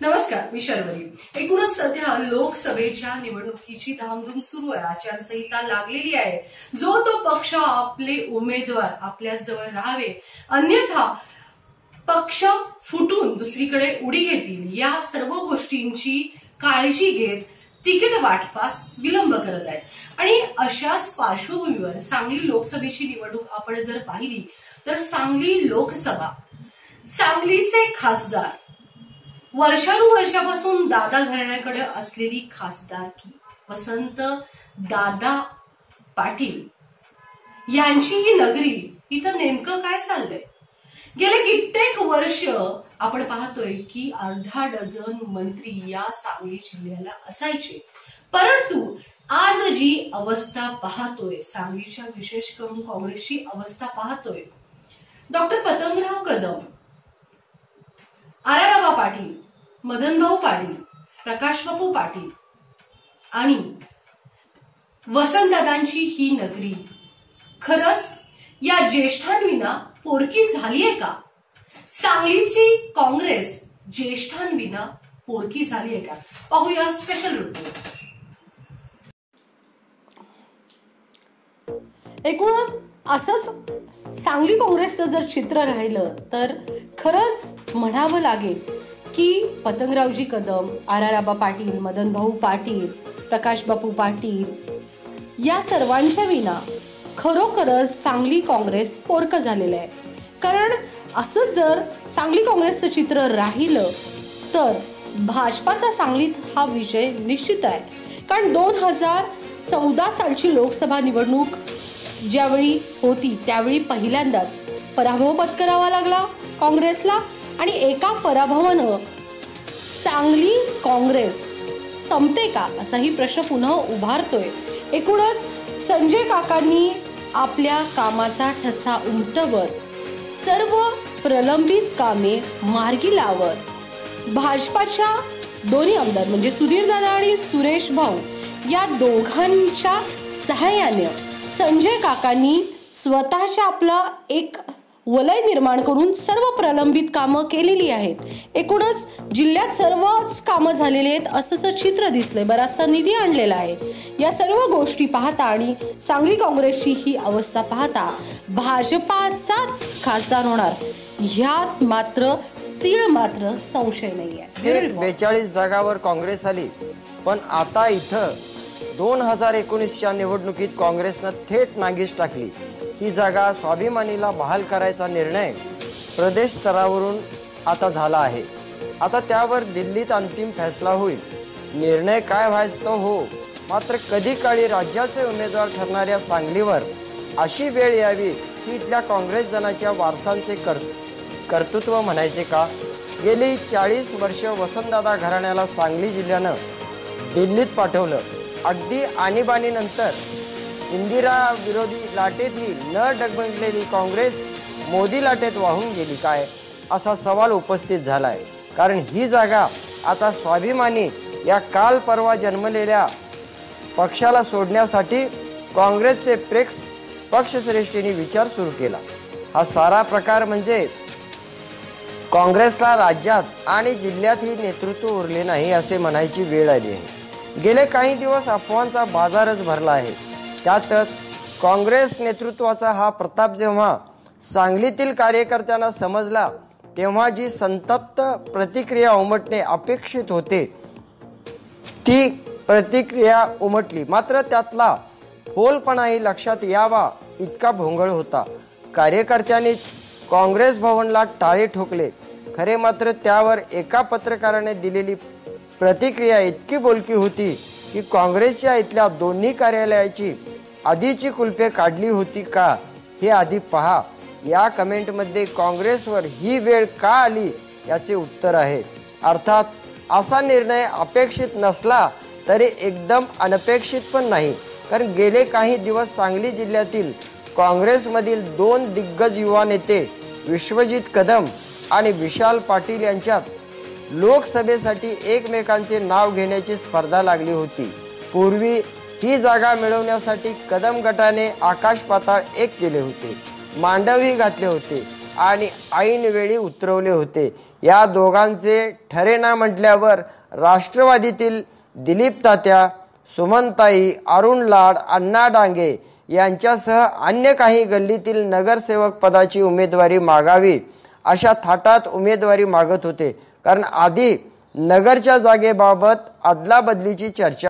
नमस्कार मी शर्वरी. एकूणच सध्या लोकसभेच्या निवडणुकीची धामधूम सुरू आहे. आचारसंहिता लागलेली आहे. जो तो पक्ष आपले उमेदवार आपल्या जवळ राहावे अन्यथा पक्ष फुटून दुसरीकडे उडी घेतील या सर्व गोष्टींची काळजी घेत तिकीट वाटपास विलंब करत आहेत. आणि अशाच पार्श्वभूमीवर सांगली लोकसभेची निवडणूक आपण जर पाहिली तर सांगली लोकसभा सांगलीचे खासदार वर्षानुवर्षापासून दादा घराण्याकडे असलेली खासदारकी वसंत दादा पाटील यांची ही नगरी इथं नेमकं काय चाललंय? गेले कित्येक वर्ष आपण पाहतोय की अर्धा डझन मंत्री या सांगली जिल्ह्याला असायचे. परंतु आज जी अवस्था पाहतोय सांगलीच्या विशेष करून काँग्रेसची अवस्था पाहतोय डॉक्टर पतंगराव कदम आराराबा पाटील मदनभाऊ पाटील प्रकाशबापू पाटील आणि वसंतदादांची ही नगरी. खरंच या ज्येष्ठांविना पोरकी झालीये का? सांगलीची काँग्रेस ज्येष्ठांविना पोरकी झालीये का? पाहूया स्पेशल रिपोर्ट एकूणच असंच सांगली काँग्रेसचं जर चित्र राहिलं तर खरंच म्हणावं लागेल की पतंगरावजी कदम आराराबा पाटील मदनभाऊ पाटील प्रकाशबापू पाटील या सर्वांच्या विना खरोखरच सांगली काँग्रेस पोरक झालेलं आहे. कारण असं जर सांगली काँग्रेसचं चित्र राहिलं तर भाजपाचा सांगलीत हा विजय निश्चित आहे. कारण दोन हजार चौदा सालची लोकसभा निवडणूक ज्यावेळी होती त्यावेळी पहिल्यांदाच पराभव पत्करावा लागला काँग्रेसला. आणि एका पराभवानं सांगली काँग्रेस संपते का असाही प्रश्न पुन्हा उभारतोय. एकूणच संजय काकांनी आपल्या कामाचा ठसा उमटवत सर्व प्रलंबित कामे मार्गी लावत भाजपाच्या दोन्ही आमदार म्हणजे सुधीर दादा आणि सुरेश भाऊ या दोघांच्या सहाय्याने संजय काकांनी स्वतःच्या आपला एक वलय निर्माण करून सर्व प्रलंबित कामं केलेली आहेत. एकूणच जिल्ह्यात सर्वच कामं झालेली आहेत असंच चित्र दिसलंय. बराचसा निधी आणलेला आहे. या सर्व गोष्टी पाहता आणि सांगली काँग्रेसची ही अवस्था पाहता भाजपाचाच खासदार होणार. ह्यात मात्र तीळ मात्र संशय नाही आहे बेचाळीस जागावर काँग्रेस आली. पण आता इथं दोन हजार एकोणीसच्या निवडणुकीत काँग्रेसनं थेट नागीस टाकली. ही जागा स्वाभिमानीला बहाल करायचा निर्णय प्रदेश स्तरावरून आता झाला आहे. आता त्यावर दिल्लीत अंतिम फैसला होईल. निर्णय काय व्हायचा हो? मात्र कधी काळी राज्याचे उमेदवार ठरणाऱ्या सांगलीवर अशी वेळ यावी की इथल्या काँग्रेस जनाच्या वारसांचे कर कर्तृत्व म्हणायचे का? गेली चाळीस वर्ष वसंतदादा घराण्याला सांगली जिल्ह्यानं दिल्लीत पाठवलं. अगदी आणीबाणीनंतर इंदिरा विरोधी लाटेतही न डगमगलेली काँग्रेस मोदी लाटेत वाहून गेली काय? असा सवाल उपस्थित झालाय. कारण ही जागा आता स्वाभिमानी या काल परवा जन्मलेल्या पक्षाला सोडण्यासाठी काँग्रेसचे प्रेक्स पक्षश्रेष्ठींनी विचार सुरू केला. हा सारा प्रकार म्हणजे काँग्रेसला राज्यात आणि जिल्ह्यातही नेतृत्व उरले नाही असे म्हणायची वेळ आली आहे. गेले काही दिवस अफवांचा बाजारच भरला आहे. त्यातच काँग्रेस नेतृत्वाचा हा प्रताप जेव्हा सांगलीतील कार्यकर्त्यांना समजला तेव्हा जी संतप्त प्रतिक्रिया उमटणे अपेक्षित होते ती प्रतिक्रिया उमटली. मात्र त्यातला फोलपणाही लक्षात यावा इतका भोंगळ होता. कार्यकर्त्यांनीच काँग्रेस भवनला टाळे ठोकले. खरे मात्र त्यावर एका पत्रकाराने दिलेली प्रतिक्रिया इतकी बोलकी होती की काँग्रेसच्या इथल्या दोन्ही कार्यालयाची आधीची कुलपे काढली होती का हे आधी पहा. या कमेंटमध्ये काँग्रेसवर ही वेळ का आली याचे उत्तर आहे. अर्थात असा निर्णय अपेक्षित नसला तरी एकदम अनपेक्षित पण नाही. कारण गेले काही दिवस सांगली जिल्ह्यातील काँग्रेसमधील दोन दिग्गज युवा नेते विश्वजित कदम आणि विशाल पाटील यांच्यात लोकसभेसाठी एकमेकांचे नाव घेण्याची स्पर्धा लागली होती. पूर्वी ही जागा मिळवण्यासाठी कदम गटाने आकाश पाताळ एक केले होते मांडवही घातले होते आणि ऐनवेळी उतरवले होते. या दोघांचे ठरेना म्हटल्यावर राष्ट्रवादीतील दिलीप तात्या सुमनताई अरुण लाड अण्णा डांगे यांच्यासह अन्य काही गल्लीतील नगरसेवक पदाची उमेदवारी मागावी अशा थाटात उमेदवारी मागत होते. कारण आधी नगरच्या जागेबाबत अदलाबदलीची चर्चा